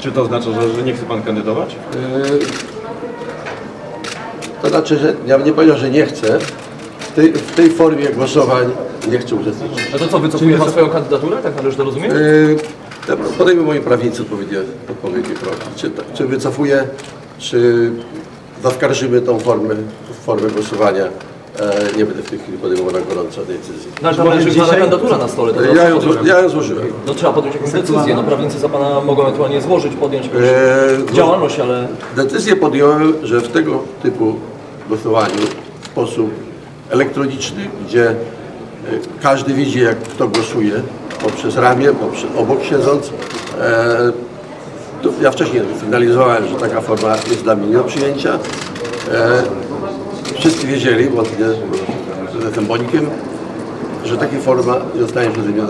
Czy to oznacza, że, że nie chce pan kandydować? To znaczy, że ja bym nie powiedział, że nie chcę. W tej, w tej formie głosowań nie chcę uczestniczyć. No to co, wycofuje pan swoją kandydaturę? Tak należy to rozumieć? Yy, to podejmą moi prawnicy odpowiednie, odpowiednie kroki. Czy, czy wycofuję, czy zaskarżymy tą formę, formę głosowania. E, nie będę w tej chwili podejmował na gorąco decyzji. No, ale tam leży znana kandydatura na stole. To Ja ją, to- zło- ja ją złożyłem. No trzeba podjąć jakąś decyzję. No prawnicy za pana mogą ewentualnie złożyć, podjąć jakąś Eee, działalność, ale Decyzję podjąłem, że w tego typu głosowaniu w sposób elektroniczny, gdzie e, każdy widzi, jak kto głosuje, poprzez ramię, poprzez, obok siedząc. E, to ja wcześniej sygnalizowałem, że taka forma jest dla mnie nie do przyjęcia. E, wszyscy wiedzieli, bo ja jestem bonikiem, że taka forma zostanie przeze mnie